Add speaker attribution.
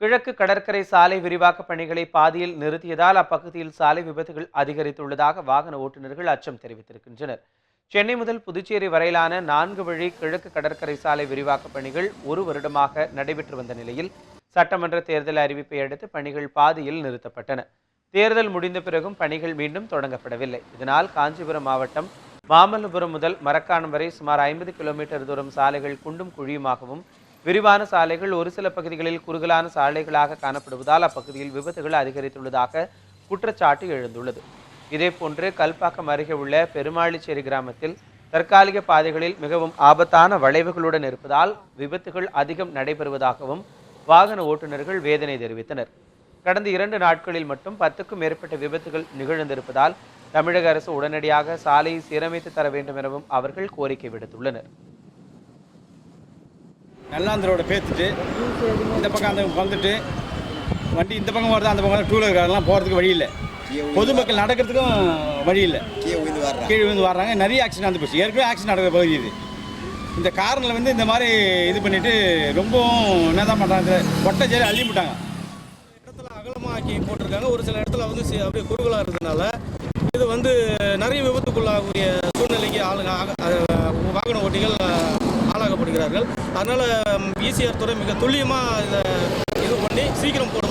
Speaker 1: கிழக்கு கடற்கரை சாலை விரிவாக்க பணிகளை பாதியில் நிறுத்தியதால் அப்பகுதியில் சாலை விபத்துகள் அதிகரித்துள்ளதாக வாகன ஓட்டுநர்கள் அச்சம் தெரிவித்திருக்கின்றனர். சென்னை முதல் புதுச்சேரி வரையிலான நான்கு வழி கிழக்கு கடற்கரை சாலை விரிவாக்க பணிகள் ஒரு வருடமாக நடைபெற்று வந்த நிலையில் சட்டமன்ற தேர்தல் அறிவிப்பை அடுத்து பணிகள் பாதியில் நிறுத்தப்பட்டன. தேர்தல் முடிந்த பிறகும் பணிகள் மீண்டும் தொடங்கப்படவில்லை. இதனால் காஞ்சிபுரம் மாவட்டம் மாமல்லபுரம் முதல் மரக்காணம் வரை சுமார் ஐம்பது கிலோமீட்டர் தூரம் சாலைகள் குண்டும் குழியுமாகவும் விரிவான சாலைகள் ஒரு சில பகுதிகளில் குறுகலான சாலைகளாக காணப்படுவதால் அப்பகுதியில் விபத்துகள் அதிகரித்துள்ளதாக குற்றச்சாட்டு எழுந்துள்ளது. இதேபோன்று கல்பாக்கம் அருகே உள்ள பெருமாளிச்சேரி கிராமத்தில் தற்காலிக பாதைகளில் மிகவும் ஆபத்தான வளைவுகளுடன் இருப்பதால் விபத்துகள் அதிகம் நடைபெறுவதாகவும் வாகன ஓட்டுநர்கள் வேதனை தெரிவித்தனர். கடந்த இரண்டு நாட்களில் மட்டும் பத்துக்கும் மேற்பட்ட விபத்துகள் நிகழ்ந்திருப்பதால் தமிழக அரசு உடனடியாக சாலையை சீரமைத்து தர வேண்டும் எனவும் அவர்கள் கோரிக்கை விடுத்துள்ளனர்.
Speaker 2: நல்லாந்திரோட பேத்துட்டு இந்த பக்கம் அந்த வந்துட்டு வண்டி இந்த பக்கம் வருது அந்த பக்கம் டூ வீலர் காரெல்லாம் போகிறதுக்கு வழி இல்லை. பொதுமக்கள் நடக்கிறதுக்கும் வழி இல்லை.
Speaker 3: கீழே விழுந்து வர்றாங்க
Speaker 2: கீழே விழுந்து வர்றாங்க. நிறைய ஆக்சிடென்ட் வந்து போச்சு. ஏற்கனவே ஆக்சிடென்ட் நடக்கிற பகுதி இது. இந்த காரில் வந்து இந்த மாதிரி இது பண்ணிட்டு ரொம்பவும் என்ன தான் பண்ணுறாங்க ஒட்டை ஜெயில அள்ளி விட்டாங்க.
Speaker 4: இடத்துல அகலமாக்கி போட்டிருக்காங்க. ஒரு சில இடத்துல வந்து சி- அப்படியே குறுகலாக இருக்கிறதுனால இது வந்து நிறைய விபத்துக்குள்ளாகக்கூடிய சூழ்நிலைக்கு ஆளுங்க வாகன ஓட்டிகள் ஆளாகப்படுகிறார்கள். அதனால் ஈசிஆர் துறை மிக துல்லியமாக இதை இது பண்ணி சீக்கிரம் போட